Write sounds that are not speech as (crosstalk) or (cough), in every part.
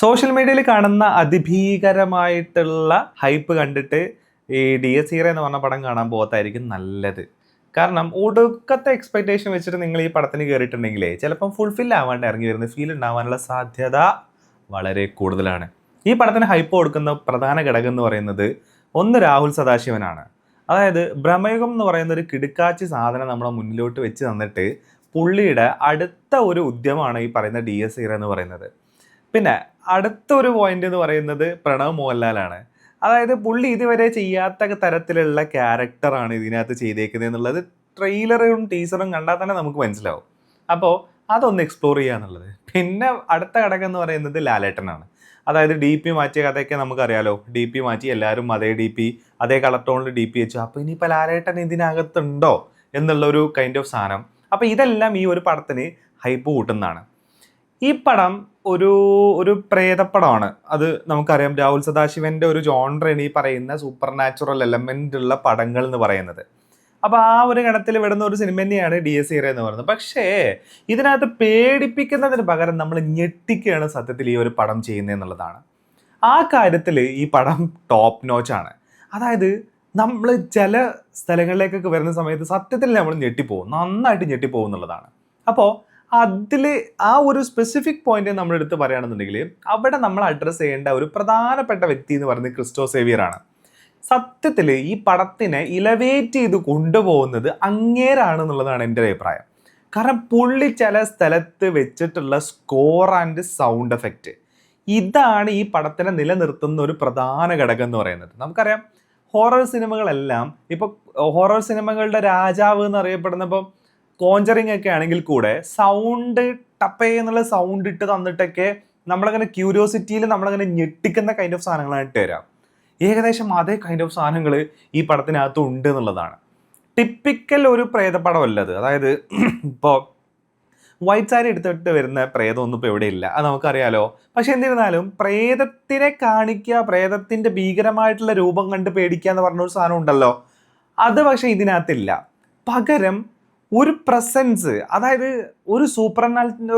Social മീഡിയയിൽ കാണുന്ന അതിഭീകരമായിട്ടുള്ള hype കണ്ടിട്ട് ഈ ഡി എസ് ഹീറ എന്ന് പറഞ്ഞ പടം കാണാൻ പോകത്തായിരിക്കും നല്ലത്. കാരണം ഒടുക്കത്തെ എക്സ്പെക്ടേഷൻ വെച്ചിട്ട് നിങ്ങൾ ഈ പടത്തിന് കയറിയിട്ടുണ്ടെങ്കിലേ ചിലപ്പം ഫുൾഫിൽ ആവാണ്ട് ഇറങ്ങി വരുന്ന ഫീൽ ഉണ്ടാവാനുള്ള സാധ്യത വളരെ കൂടുതലാണ്. ഈ പടത്തിന് ഹൈപ്പ് കൊടുക്കുന്ന പ്രധാന ഘടകം എന്ന് പറയുന്നത് ഒന്ന് രാഹുൽ സദാശിവനാണ്. അതായത് ഭ്രമയുഗം എന്ന് പറയുന്ന ഒരു കിടുക്കാച്ചി സാധനം നമ്മളെ മുന്നിലോട്ട് വെച്ച് തന്നിട്ട് പുള്ളിയുടെ അടുത്ത ഒരു ഉദ്യമമാണ് ഈ പറയുന്ന ഡി എസ് ഹീറ എന്ന് പറയുന്നത്. പിന്നെ അടുത്ത ഒരു പോയിന്റ് എന്ന് പറയുന്നത് പ്രണവ് മോഹൻലാലാണ്. അതായത് പുള്ളി ഇതുവരെ ചെയ്യാത്ത തരത്തിലുള്ള ക്യാരക്ടറാണ് ഇതിനകത്ത് ചെയ്തേക്കുന്നത് എന്നുള്ളത് ട്രെയിലറും ടീസറും കണ്ടാൽ തന്നെ നമുക്ക് മനസ്സിലാവും. അപ്പോൾ അതൊന്ന് എക്സ്പ്ലോർ ചെയ്യുക എന്നുള്ളത്. പിന്നെ അടുത്ത ഘടകം എന്ന് പറയുന്നത് ലാലേട്ടനാണ്. അതായത് ഡി പി മാറ്റിയ കഥയൊക്കെ നമുക്കറിയാലോ. ഡി പി മാറ്റി എല്ലാവരും അതേ ഡി പി അതേ കളർ ടോണിൽ ഡി പി വെച്ചു. അപ്പോൾ ഇനിയിപ്പോൾ ലാലേട്ടൻ ഇതിനകത്തുണ്ടോ എന്നുള്ളൊരു കൈൻഡ് ഓഫ് സാധനം. അപ്പോൾ ഇതെല്ലാം ഈ ഒരു പടത്തിന് ഹൈപ്പ് കൂട്ടുന്നതാണ്. ഈ പടം ഒരു ഒരു പ്രേതപ്പടമാണ്. അത് നമുക്കറിയാം രാഹുൽ സദാശിവന്റെ ഒരു ജോൺറാണ് ഈ പറയുന്ന സൂപ്പർ നാച്ചുറൽ എലമെന്റ് ഉള്ള പടങ്ങൾ എന്ന് പറയുന്നത്. അപ്പൊ ആ ഒരു ഗണത്തിൽ വിടുന്ന ഒരു സിനിമ തന്നെയാണ് ഡി എസ് സീറ എന്ന് പറയുന്നത്. പക്ഷേ ഇതിനകത്ത് പേടിപ്പിക്കുന്നതിന് പകരം നമ്മൾ ഞെട്ടിക്കുകയാണ് സത്യത്തിൽ ഈ ഒരു പടം ചെയ്യുന്നത് എന്നുള്ളതാണ്. ആ കാര്യത്തിൽ ഈ പടം ടോപ്പ് നോച്ചാണ് അതായത് നമ്മൾ ചില സ്ഥലങ്ങളിലേക്കൊക്കെ വരുന്ന സമയത്ത് സത്യത്തിൽ നമ്മൾ ഞെട്ടിപ്പോകും. നന്നായിട്ട് ഞെട്ടിപ്പോകും എന്നുള്ളതാണ്. അപ്പോൾ അതിൽ ആ ഒരു സ്പെസിഫിക് പോയിന്റ് നമ്മൾ എടുത്ത് പറയുകയാണെന്നുണ്ടെങ്കിൽ അവിടെ നമ്മൾ അഡ്രസ്സ് ചെയ്യേണ്ട ഒരു പ്രധാനപ്പെട്ട വ്യക്തി എന്ന് പറയുന്നത് ക്രിസ്റ്റോ സേവിയർ ആണ്. സത്യത്തിൽ ഈ പടത്തിനെ ഇലവേറ്റ് ചെയ്ത് കൊണ്ടുപോകുന്നത് അങ്ങേരാണ് എന്നുള്ളതാണ് എന്റെ അഭിപ്രായം. കാരണം പുള്ളി ചില സ്ഥലത്ത് വെച്ചിട്ടുള്ള സ്കോർ ആൻഡ് സൗണ്ട് എഫക്റ്റ് ഇതാണ് ഈ പടത്തിനെ നിലനിർത്തുന്ന ഒരു പ്രധാന ഘടകം എന്ന് പറയുന്നത്. നമുക്കറിയാം ഹൊറർ സിനിമകളെല്ലാം ഇപ്പോൾ ഹൊറർ സിനിമകളുടെ രാജാവ് എന്ന് അറിയപ്പെടുന്ന ഇപ്പം കോഞ്ചറിങ് ഒക്കെ ആണെങ്കിൽ കൂടെ സൗണ്ട് ടപ്പേ എന്നുള്ള സൗണ്ട് ഇട്ട് തന്നിട്ടൊക്കെ നമ്മളങ്ങനെ ക്യൂരിയോസിറ്റിയിൽ നമ്മളങ്ങനെ ഞെട്ടിക്കുന്ന കൈൻഡ് ഓഫ് സാധനങ്ങളായിട്ട് തരാം ഏകദേശം അതേ കൈൻഡ് ഓഫ് സാധനങ്ങൾ ഈ പടത്തിനകത്ത് ഉണ്ട് എന്നുള്ളതാണ്. ടിപ്പിക്കൽ ഒരു പ്രേതപ്പടമല്ല അത് അതായത് (clears throat) ഇപ്പോൾ വൈറ്റ് സാരി എടുത്തിട്ട് വരുന്ന പ്രേതമൊന്നും ഇപ്പോൾ എവിടെയില്ല. അത് നമുക്കറിയാലോ. പക്ഷെ എന്നിരുന്നാലും പ്രേതത്തിനെ കാണിക്കുക പ്രേതത്തിന്റെ ഭീകരമായിട്ടുള്ള രൂപം കണ്ട് പേടിക്കുക എന്ന് പറഞ്ഞ ഒരു സാധനം ഉണ്ടല്ലോ. അത് പക്ഷേ ഇതിനകത്തില്ല. പകരം ഒരു പ്രസൻസ് അതായത് ഒരു സൂപ്പർ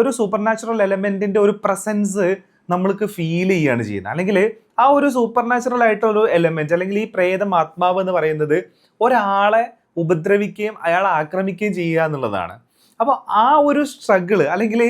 ഒരു സൂപ്പർനാച്ചുറൽ എലമെന്റിന്റെ ഒരു പ്രസൻസ് നമ്മൾക്ക് ഫീൽ ചെയ്യുകയാണ് ചെയ്യുന്നത്. അല്ലെങ്കിൽ ആ ഒരു സൂപ്പർനാച്ചുറൽ ആയിട്ടുള്ള ഒരു എലമെന്റ് അല്ലെങ്കിൽ ഈ പ്രേതം ആത്മാവ് എന്ന് പറയുന്നത് ഒരാളെ ഉപദ്രവിക്കുകയും അയാളെ ആക്രമിക്കുകയും ചെയ്യുക എന്നുള്ളതാണ്. അപ്പോൾ ആ ഒരു സ്ട്രഗിൾ അല്ലെങ്കിൽ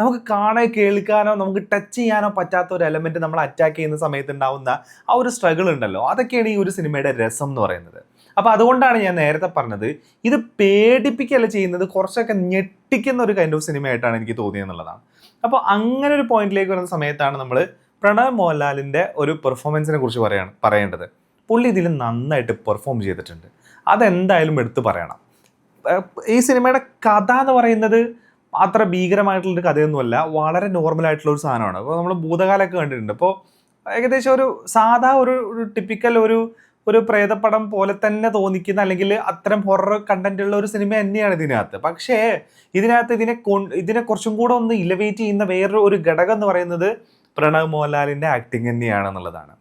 നമുക്ക് കാണാൻ കേൾക്കാനോ നമുക്ക് ടച്ച് ചെയ്യാനോ പറ്റാത്ത ഒരു എലമെന്റ് നമ്മൾ അറ്റാക്ക് ചെയ്യുന്ന സമയത്ത് ഉണ്ടാവുന്ന ആ ഒരു സ്ട്രഗിൾ ഉണ്ടല്ലോ. അതൊക്കെയാണ് ഈ ഒരു സിനിമയുടെ രസം എന്ന് പറയുന്നത്. അപ്പോൾ അതുകൊണ്ടാണ് ഞാൻ നേരത്തെ പറഞ്ഞത് ഇത് പേടിപ്പിക്കുകയല്ല ചെയ്യുന്നത് കുറച്ചൊക്കെ ഞെട്ടിക്കുന്ന ഒരു കൈൻഡ് ഓഫ് സിനിമയായിട്ടാണ് എനിക്ക് തോന്നിയെന്നുള്ളതാണ് അപ്പോൾ അങ്ങനെ ഒരു പോയിന്റിലേക്ക് വരുന്ന സമയത്താണ് നമ്മൾ പ്രണവ് മോഹൻലാലിന്റെ ഒരു പെർഫോമൻസിനെ കുറിച്ച് പറയാണ് പറയേണ്ടത്. പുള്ളി ഇതിൽ നന്നായിട്ട് പെർഫോം ചെയ്തിട്ടുണ്ട്. അതെന്തായാലും എടുത്തു പറയണം. ഈ സിനിമയുടെ കഥ എന്ന് പറയുന്നത് അത്ര ഭീകരമായിട്ടുള്ളൊരു കഥയൊന്നുമല്ല വളരെ നോർമലായിട്ടുള്ള ഒരു സാധനമാണ്. അപ്പോൾ നമ്മൾ ഭൂതകാലമൊക്കെ കണ്ടിട്ടുണ്ട്. അപ്പോൾ ഏകദേശം ഒരു സാധാ ഒരു ടിപ്പിക്കൽ ഒരു ഒരു പ്രേതപ്പടം പോലെ തന്നെ തോന്നിക്കുന്ന അല്ലെങ്കിൽ അത്തരം ഹൊറർ കണ്ടന്റ് ഉള്ള ഒരു സിനിമ തന്നെയാണ് ഇതിനകത്ത്. പക്ഷേ ഇതിനകത്ത് ഇതിനെ ഇതിനെ കുറച്ചും കൂടെ ഒന്ന് ഇലവേറ്റ് ചെയ്യുന്ന വേറൊരു ഒരു ഘടകം എന്ന് പറയുന്നത് പ്രണവ് മോഹൻലാലിന്റെ ആക്ടിങ് തന്നെയാണെന്നുള്ളതാണ്.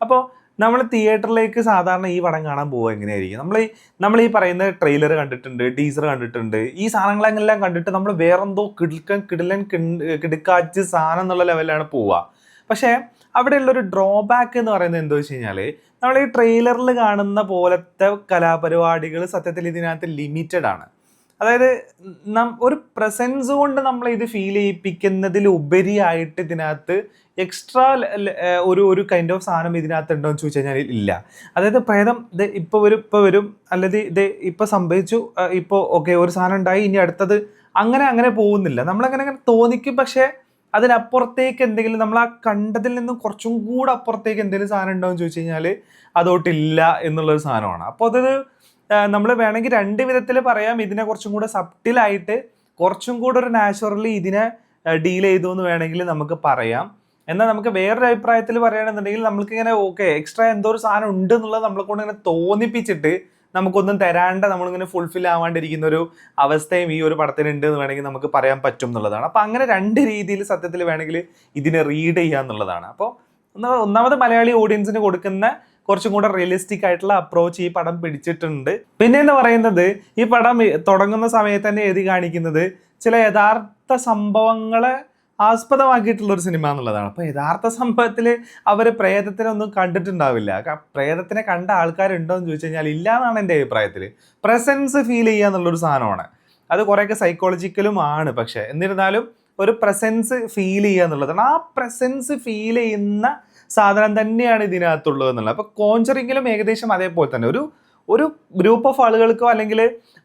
അപ്പോൾ നമ്മൾ തിയേറ്ററിലേക്ക് സാധാരണ ഈ പടം കാണാൻ പോകുക എങ്ങനെയായിരിക്കും? നമ്മൾ ഈ നമ്മൾ ഈ പറയുന്ന ട്രെയിലർ കണ്ടിട്ടുണ്ട് ടീസർ കണ്ടിട്ടുണ്ട് ഈ സാധനങ്ങളെല്ലാം കണ്ടിട്ട് നമ്മൾ വേറെന്തോ കിടുക്കൻ കിടിലൻ കിടുക്കാച്ച് സാധനം എന്നുള്ള ലെവലിലാണ് പോവുക. പക്ഷേ അവിടെയുള്ളൊരു ഡ്രോബാക്ക് എന്ന് പറയുന്നത് എന്താ വെച്ച് കഴിഞ്ഞാൽ നമ്മൾ ഈ ട്രെയിലറിൽ കാണുന്ന പോലത്തെ കലാപരിപാടികൾ സത്യത്തിൽ ഇതിനകത്ത് ലിമിറ്റഡ് ആണ്. അതായത് നം- ഒരു പ്രസൻസ് കൊണ്ട് നമ്മൾ ഇത് ഫീൽ ചെയ്യിപ്പിക്കുന്നതിൽ ഉപരിയായിട്ട് ഇതിനകത്ത് എക്സ്ട്രാ ഒരു ഒരു കൈൻഡ് ഓഫ് സാധനം ഇതിനകത്ത് ഉണ്ടോ എന്ന് ചോദിച്ചു കഴിഞ്ഞാൽ ഇല്ല. അതായത് പ്രേതം ഇത് ഇപ്പോൾ വരും ഇപ്പോൾ വരും അല്ലെങ്കിൽ ഇത് ഇപ്പോൾ സംഭവിച്ചു ഇപ്പോൾ ഓക്കെ ഒരു സാധനം ഉണ്ടായി ഇനി അടുത്തത് അങ്ങനെ അങ്ങനെ പോകുന്നില്ല. നമ്മളങ്ങനെ അങ്ങനെ തോന്നിക്കും പക്ഷേ അതിനപ്പുറത്തേക്ക് എന്തെങ്കിലും നമ്മൾ ആ കണ്ടതിൽ നിന്നും കുറച്ചും കൂടെ അപ്പുറത്തേക്ക് എന്തെങ്കിലും സാധനം ഉണ്ടോ എന്ന് ചോദിച്ചു കഴിഞ്ഞാൽ അതോട്ടില്ല എന്നുള്ളൊരു സാധനമാണ്. അപ്പോൾ അതൊരു നമ്മൾ വേണമെങ്കിൽ രണ്ട് വിധത്തിൽ പറയാം. ഇതിനെ കുറച്ചും കൂടെ സബ്റ്റിലായിട്ട് കുറച്ചും കൂടെ ഒരു നാച്ചുറലി ഇതിനെ ഡീൽ ചെയ്തു എന്ന് വേണമെങ്കിൽ നമുക്ക് പറയാം. എന്നാൽ നമുക്ക് വേറൊരു അഭിപ്രായത്തിൽ പറയുകയാണെന്നുണ്ടെങ്കിൽ നമുക്ക് ഇങ്ങനെ ഓക്കെ എക്സ്ട്രാ എന്തോ ഒരു സാധനം ഉണ്ട് എന്നുള്ളത് നമ്മളെ കൊണ്ട് ഇങ്ങനെ തോന്നിപ്പിച്ചിട്ട് നമുക്കൊന്നും തരാണ്ട് നമ്മളിങ്ങനെ ഫുൾഫിൽ ആവാണ്ടിരിക്കുന്ന ഒരു അവസ്ഥയും ഈ ഒരു പടത്തിനുണ്ട് എന്ന് വേണമെങ്കിൽ നമുക്ക് പറയാൻ പറ്റും എന്നുള്ളതാണ്. അപ്പോൾ അങ്ങനെ രണ്ട് രീതിയിൽ സത്യത്തിൽ വേണമെങ്കിൽ ഇതിനെ റീഡ് ചെയ്യുക എന്നുള്ളതാണ്. അപ്പോൾ ഒന്നാ- ഒന്നാമത് മലയാളി ഓഡിയൻസിന് കൊടുക്കുന്ന കുറച്ചും കൂടെ റിയലിസ്റ്റിക് ആയിട്ടുള്ള അപ്രോച്ച് ഈ പടം പിടിച്ചിട്ടുണ്ട്. പിന്നെ എന്ന് പറയുന്നത് ഈ പടം തുടങ്ങുന്ന സമയത്ത് തന്നെ എഴുതി കാണിക്കുന്നത് ചില യഥാർത്ഥ സംഭവങ്ങളെ ആസ്പദമാക്കിയിട്ടുള്ള ഒരു സിനിമ എന്നുള്ളതാണ് അപ്പോൾ യഥാർത്ഥ സംഭവത്തിൽ അവർ പ്രേതത്തിനെ ഒന്നും കണ്ടിട്ടുണ്ടാവില്ല പ്രേതത്തിനെ കണ്ട ആൾക്കാരുണ്ടോ എന്ന് ചോദിച്ചു കഴിഞ്ഞാൽ ഇല്ല എന്നാണ് എന്റെ അഭിപ്രായത്തിൽ പ്രസൻസ് ഫീൽ ചെയ്യുക എന്നുള്ളൊരു സാധനമാണ്. അത് കുറേയൊക്കെ സൈക്കോളജിക്കലും ആണ്. പക്ഷേ എന്നിരുന്നാലും ഒരു പ്രസൻസ് ഫീൽ ചെയ്യുക എന്നുള്ളതാണ്. ആ പ്രസൻസ് ഫീൽ ചെയ്യുന്ന സാധനം തന്നെയാണ് ഇതിനകത്തുള്ളത് എന്നുള്ളത്. അപ്പോൾ കോഞ്ചറിങ്ങിലും ഏകദേശം അതേപോലെ തന്നെ. ഒരു ഒരു ഗ്രൂപ്പ് ഓഫ് ആളുകൾക്കോ അല്ലെങ്കിൽ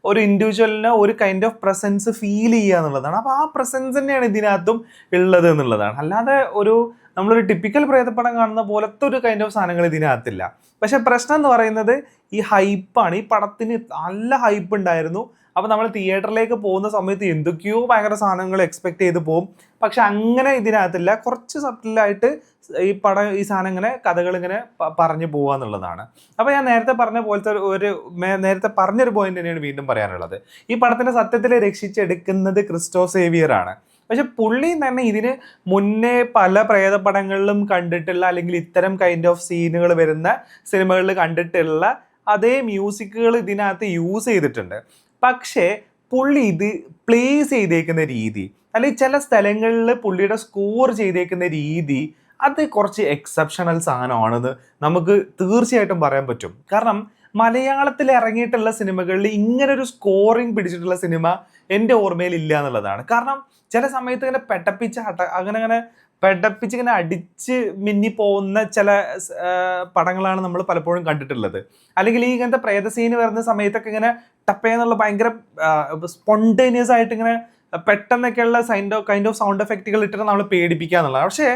ഒരു ഇൻഡിവിജ്വലിനോ ഒരു കൈൻഡ് ഓഫ് പ്രസൻസ് ഫീൽ ചെയ്യുക എന്നുള്ളതാണ്. അപ്പോൾ ആ പ്രസൻസ് തന്നെയാണ് ഇതിനകത്തും ഉള്ളത് എന്നുള്ളതാണ്. അല്ലാതെ ഒരു നമ്മളൊരു ടിപ്പിക്കൽ പ്രേതപ്പടം കാണുന്ന പോലത്തെ ഒരു കൈൻഡ് ഓഫ് സാധനങ്ങൾ ഇതിനകത്തില്ല. പക്ഷെ പ്രശ്നം എന്ന് പറയുന്നത് ഈ ഹൈപ്പാണ് ഈ പടത്തിന് നല്ല ഹൈപ്പ് ഉണ്ടായിരുന്നു. അപ്പോൾ നമ്മൾ തിയേറ്ററിലേക്ക് പോകുന്ന സമയത്ത് എന്തൊക്കെയോ ഭയങ്കര സാധനങ്ങൾ എക്സ്പെക്ട് ചെയ്ത് പോകും. പക്ഷെ അങ്ങനെ ഇതിനകത്തില്ല. കുറച്ച് സട്ടിലായിട്ട് ഈ പടം ഈ സാധനം ഇങ്ങനെ കഥകൾ ഇങ്ങനെ പറഞ്ഞു പോവുക എന്നുള്ളതാണ്. അപ്പോൾ ഞാൻ നേരത്തെ പറഞ്ഞ പോലത്തെ ഒരു- നേരത്തെ പറഞ്ഞൊരു പോയിന്റ് തന്നെയാണ് വീണ്ടും പറയാനുള്ളത്. ഈ പടത്തിന്റെ സത്യത്തിൽ രക്ഷിച്ചെടുക്കുന്നത് ക്രിസ്റ്റോ സേവിയർ ആണ്. പക്ഷെ പുള്ളി തന്നെ ഇതിന് മുന്നേ പല പ്രേതപടങ്ങളിലും കണ്ടിട്ടുള്ള അല്ലെങ്കിൽ ഇത്തരം കൈൻഡ് ഓഫ് സീനുകൾ വരുന്ന സിനിമകളിൽ കണ്ടിട്ടുള്ള അതേ മ്യൂസിക്കുകൾ ഇതിനകത്ത് യൂസ് ചെയ്തിട്ടുണ്ട്. പക്ഷേ പുള്ളി ഇത് പ്ലേസ് ചെയ്തേക്കുന്ന രീതി അല്ലെങ്കിൽ ചില സ്ഥലങ്ങളിൽ പുള്ളിയുടെ സ്കോർ ചെയ്തേക്കുന്ന രീതി അത് കുറച്ച് എക്സെപ്ഷണൽ സാധനമാണെന്ന് നമുക്ക് തീർച്ചയായിട്ടും പറയാൻ പറ്റും. കാരണം മലയാളത്തിൽ ഇറങ്ങിയിട്ടുള്ള സിനിമകളിൽ ഇങ്ങനെ ഒരു സ്കോറിംഗ് പിടിച്ചിട്ടുള്ള സിനിമ എന്റെ ഓർമ്മയിൽ ഇല്ല എന്നുള്ളതാണ്. കാരണം ചില സമയത്ത് ഇങ്ങനെ പെട്ടപ്പിച്ച് അങ്ങനെ അങ്ങനെ പെടപ്പിച്ച് ഇങ്ങനെ അടിച്ച് മിന്നി പോകുന്ന ചില പടങ്ങളാണ് നമ്മൾ പലപ്പോഴും കണ്ടിട്ടുള്ളത്. അല്ലെങ്കിൽ ഈ ഇങ്ങനത്തെ പ്രേതസീന് വരുന്ന സമയത്തൊക്കെ ഇങ്ങനെ ടപ്പേന്നുള്ള ഭയങ്കര സ്പോണ്ടേനിയസ് ആയിട്ട് ഇങ്ങനെ പെട്ടെന്നൊക്കെയുള്ള signed of kind of sound എഫക്റ്റുകൾ ഇട്ടിട്ട് നമ്മൾ പേടിപ്പിക്കുക എന്നുള്ളത് പക്ഷേ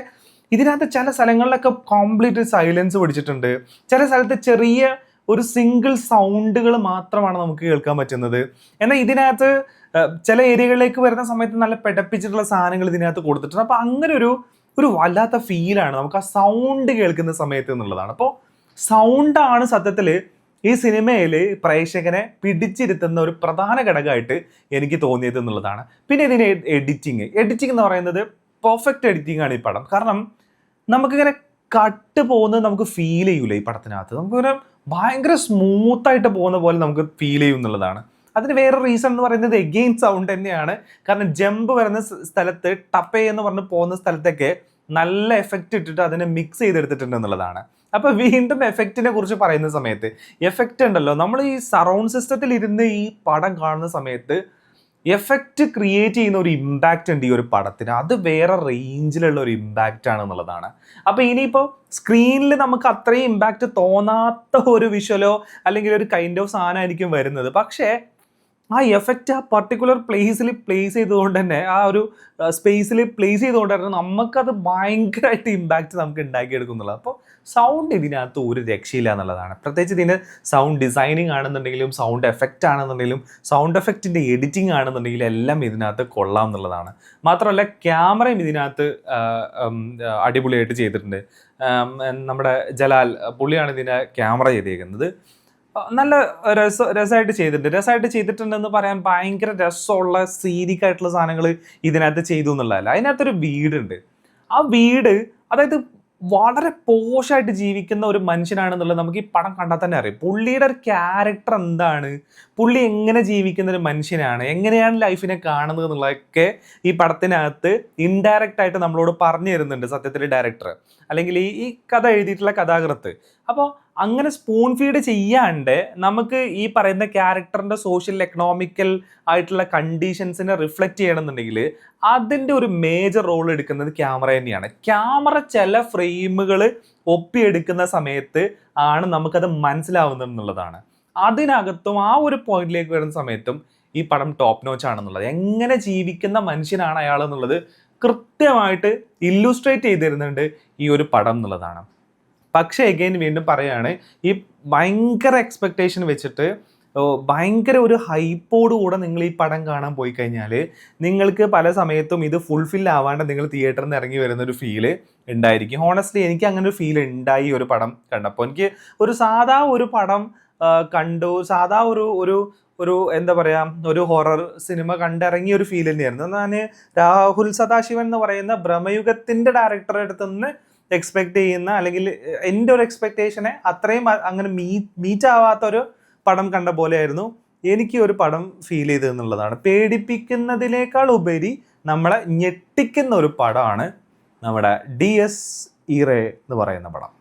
ഇതിനകത്ത് ചില സ്ഥലങ്ങളിലൊക്കെ കോംപ്ലീറ്റ് സൈലൻസ് പിടിച്ചിട്ടുണ്ട്. ചില സ്ഥലത്ത് ചെറിയ ഒരു സിംഗിൾ സൗണ്ടുകൾ മാത്രമാണ് നമുക്ക് കേൾക്കാൻ പറ്റുന്നത്. എന്നാൽ ഇതിനകത്ത് ചില ഏരിയകളിലേക്ക് വരുന്ന സമയത്ത് നല്ല പെടപ്പിച്ചിട്ടുള്ള സാധനങ്ങൾ ഇതിനകത്ത് കൊടുത്തിട്ടുണ്ട്. അപ്പോൾ അങ്ങനെ ഒരു ഒരു വല്ലാത്ത ഫീലാണ് നമുക്ക് ആ സൗണ്ട് കേൾക്കുന്ന സമയത്ത് എന്നുള്ളതാണ്. അപ്പോൾ സൗണ്ടാണ് സത്യത്തിൽ ഈ സിനിമയിൽ പ്രേക്ഷകനെ പിടിച്ചിരുത്തുന്ന ഒരു പ്രധാന ഘടകമായിട്ട് എനിക്ക് തോന്നിയത് എന്നുള്ളതാണ്. പിന്നെ ഇതിന് എഡിറ്റിങ് എഡിറ്റിംഗ് എന്ന് പറയുന്നത് പെർഫെക്റ്റ് എഡിറ്റിംഗ് ആണ് ഈ പടം. കാരണം നമുക്കിങ്ങനെ കട്ട് പോകുന്നത് നമുക്ക് ഫീൽ ചെയ്യൂല ഈ പടത്തിനകത്ത്. നമുക്കിങ്ങനെ ഭയങ്കര സ്മൂത്തായിട്ട് പോകുന്ന പോലെ നമുക്ക് ഫീൽ ചെയ്യും എന്നുള്ളതാണ്. അതിന് വേറെ റീസൺ എന്ന് പറയുന്നത് എഗെയിൻ സൗണ്ട് തന്നെയാണ്. കാരണം ജമ്പ് വരുന്ന സ്ഥലത്ത് ടപ്പേ എന്ന് പറഞ്ഞ് പോകുന്ന സ്ഥലത്തൊക്കെ നല്ല എഫക്റ്റ് ഇട്ടിട്ട് അതിനെ മിക്സ് ചെയ്തെടുത്തിട്ടുണ്ട് എന്നുള്ളതാണ്. അപ്പൊ വീണ്ടും എഫക്റ്റിനെ കുറിച്ച് പറയുന്ന സമയത്ത് എഫക്റ്റ് ഉണ്ടല്ലോ. നമ്മൾ ഈ സറൗണ്ട് സിസ്റ്റത്തിൽ ഇരുന്ന് ഈ പടം കാണുന്ന സമയത്ത് എഫക്റ്റ് ക്രിയേറ്റ് ചെയ്യുന്ന ഒരു ഇമ്പാക്റ്റ് ഉണ്ട് ഈ ഒരു പടത്തിന്. അത് വേറെ റേഞ്ചിലുള്ള ഒരു ഇമ്പാക്റ്റ് ആണ് എന്നുള്ളതാണ്. അപ്പൊ ഇനിയിപ്പോൾ സ്ക്രീനിൽ നമുക്ക് അത്രയും ഇമ്പാക്റ്റ് തോന്നാത്ത ഒരു വിഷ്വലോ അല്ലെങ്കിൽ ഒരു കൈൻഡ് ഓഫ് സാധനമായിരിക്കും വരുന്നത്. പക്ഷേ ആ എഫക്റ്റ് ആ പർട്ടിക്കുലർ പ്ലേസിൽ പ്ലേസ് ചെയ്തുകൊണ്ട് തന്നെ ആ ഒരു സ്പേസിൽ പ്ലേസ് ചെയ്തുകൊണ്ട് തന്നെ നമുക്കത് ഭയങ്കരമായിട്ട് ഇമ്പാക്റ്റ് നമുക്ക് ഉണ്ടാക്കിയെടുക്കുന്നുള്ളത് അപ്പോൾ സൗണ്ട് ഇതിനകത്ത് ഒരു രക്ഷയില്ല എന്നുള്ളതാണ്. പ്രത്യേകിച്ച് ഇതിന്റെ സൗണ്ട് ഡിസൈനിങ് ആണെന്നുണ്ടെങ്കിലും സൗണ്ട് എഫക്റ്റ് ആണെന്നുണ്ടെങ്കിലും സൗണ്ട് എഫക്റ്റിന്റെ എഡിറ്റിംഗ് ആണെന്നുണ്ടെങ്കിലും എല്ലാം ഇതിനകത്ത് കൊള്ളാം എന്നുള്ളതാണ്. മാത്രമല്ല ക്യാമറയും ഇതിനകത്ത് അടിപൊളിയായിട്ട് ചെയ്തിട്ടുണ്ട്. നമ്മുടെ ജലാൽ പുള്ളിയാണ് ഇതിന്റെ ക്യാമറ ചെയ്തേക്കുന്നത്. നല്ല രസ രസമായിട്ട് ചെയ്തിട്ടുണ്ട്. രസമായിട്ട് ചെയ്തിട്ടുണ്ടെന്ന് പറയാൻ ഭയങ്കര രസമുള്ള സീരിക് ആയിട്ടുള്ള സാധനങ്ങൾ ഇതിനകത്ത് ചെയ്തു എന്നുള്ളതല്ല. അതിനകത്തൊരു വീടുണ്ട്. ആ വീട് അതായത് വളരെ പോഷായിട്ട് ജീവിക്കുന്ന ഒരു മനുഷ്യനാണെന്നുള്ളത് നമുക്ക് ഈ പടം കണ്ടാൽ തന്നെ അറിയാം. പുള്ളിയുടെ ഒരു ക്യാരക്ടർ എന്താണ്? പുള്ളി എങ്ങനെ ജീവിക്കുന്ന ഒരു മനുഷ്യനാണ്? എങ്ങനെയാണ് ലൈഫിനെ കാണുന്നത് എന്നുള്ളതൊക്കെ ഈ പടത്തിനകത്ത് ഇൻഡയറക്റ്റ് ആയിട്ട് നമ്മളോട് പറഞ്ഞു തരുന്നുണ്ട് സത്യത്തിൽ ഡയറക്ടർ അല്ലെങ്കിൽ ഈ ഈ കഥ എഴുതിയിട്ടുള്ള കഥാകൃത്ത്. അപ്പോൾ അങ്ങനെ സ്പൂൺ ഫീഡ് ചെയ്യാണ്ട് നമുക്ക് ഈ പറയുന്ന ക്യാരക്ടറിന്റെ സോഷ്യൽ എക്കണോമിക്കൽ ആയിട്ടുള്ള കണ്ടീഷൻസിനെ റിഫ്ലക്റ്റ് ചെയ്യണമെന്നുണ്ടെങ്കിൽ അതിന്റെ ഒരു മേജർ റോൾ എടുക്കുന്നത് ക്യാമറ തന്നെയാണ്. ക്യാമറ ചില ഫ്രെയിമുകൾ ഒപ്പിയെടുക്കുന്ന സമയത്ത് ആണ് നമുക്കത് മനസ്സിലാവുന്നത് എന്നുള്ളതാണ് അതിനകത്തും ആ ഒരു പോയിന്റിലേക്ക് വരുന്ന സമയത്തും ഈ പടം ടോപ്പ് നോച്ച് ആണെന്നുള്ളത്. എങ്ങനെ ജീവിക്കുന്ന മനുഷ്യനാണ് അയാൾ എന്നുള്ളത് കൃത്യമായിട്ട് ഇല്ലുസ്ട്രേറ്റ് ചെയ്തിരുന്നുണ്ട് ഈ ഒരു പടം എന്നുള്ളതാണ്. പക്ഷേ എഗെയിൻ വീണ്ടും പറയുകയാണ് ഈ ഭയങ്കര എക്സ്പെക്റ്റേഷൻ വെച്ചിട്ട് ഭയങ്കര ഒരു ഹൈപ്പോട് കൂടെ നിങ്ങൾ ഈ പടം കാണാൻ പോയി കഴിഞ്ഞാൽ നിങ്ങൾക്ക് പല സമയത്തും ഇത് ഫുൾഫിൽ ആവാണ്ട് നിങ്ങൾ തിയേറ്ററിൽ നിന്ന് ഇറങ്ങി വരുന്ന ഒരു ഫീൽ ഉണ്ടായിരിക്കും. ഹോണസ്റ്റ്ലി എനിക്ക് അങ്ങനെ ഒരു ഫീൽ ഉണ്ടായി ഒരു പടം കണ്ടപ്പോൾ. എനിക്ക് ഒരു സാധാ ഒരു പടം കണ്ടു സാധാ ഒരു ഒരു ഒരു എന്താ പറയുക ഒരു ഹൊറർ സിനിമ കണ്ടിറങ്ങിയ ഒരു ഫീൽ തന്നെയായിരുന്നു. ഞാൻ രാഹുൽ സദാശിവൻ എന്ന് പറയുന്ന ബ്രഹ്മയുഗത്തിന്റെ ഡയറക്ടറെ അടുത്ത് നിന്ന് എക്സ്പെക്ട് ചെയ്യുന്ന അല്ലെങ്കിൽ എന്റെ ഒരു എക്സ്പെക്ടേഷനെ അത്രയും അങ്ങനെ മീ മീറ്റ് ആവാത്ത ഒരു പടം കണ്ട പോലെയായിരുന്നു എനിക്ക് ഒരു പടം ഫീൽ ചെയ്തത് എന്നുള്ളതാണ്. പേടിപ്പിക്കുന്നതിനേക്കാൾ ഉപരി നമ്മളെ ഞെട്ടിക്കുന്ന ഒരു പടമാണ് നമ്മുടെ ഡി എസ് ഇറേ എന്ന് പറയുന്ന പടം.